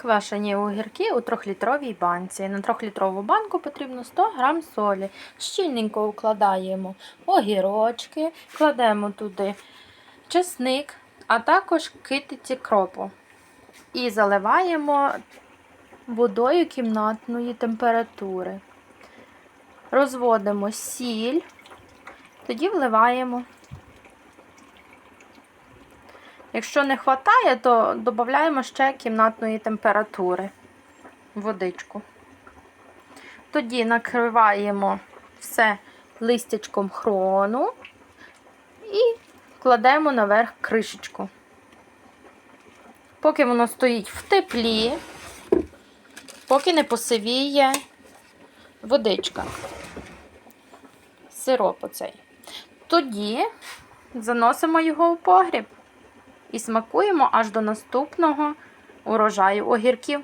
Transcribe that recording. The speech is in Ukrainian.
Квашені огірки у 3-літровій банці. На 3-літрову банку потрібно 100 г солі. Щільненько укладаємо огірочки, кладемо туди чесник, а також китиці кропу. І заливаємо водою кімнатної температури. Розводимо сіль, тоді вливаємо. Якщо не вистачає, то додаємо ще кімнатної температури водичку. Тоді накриваємо все листячком хрону і кладемо наверх кришечку. Поки воно стоїть в теплі, поки не посивіє водичка, сироп оцей. Тоді заносимо його у погріб і смакуємо аж до наступного урожаю огірків.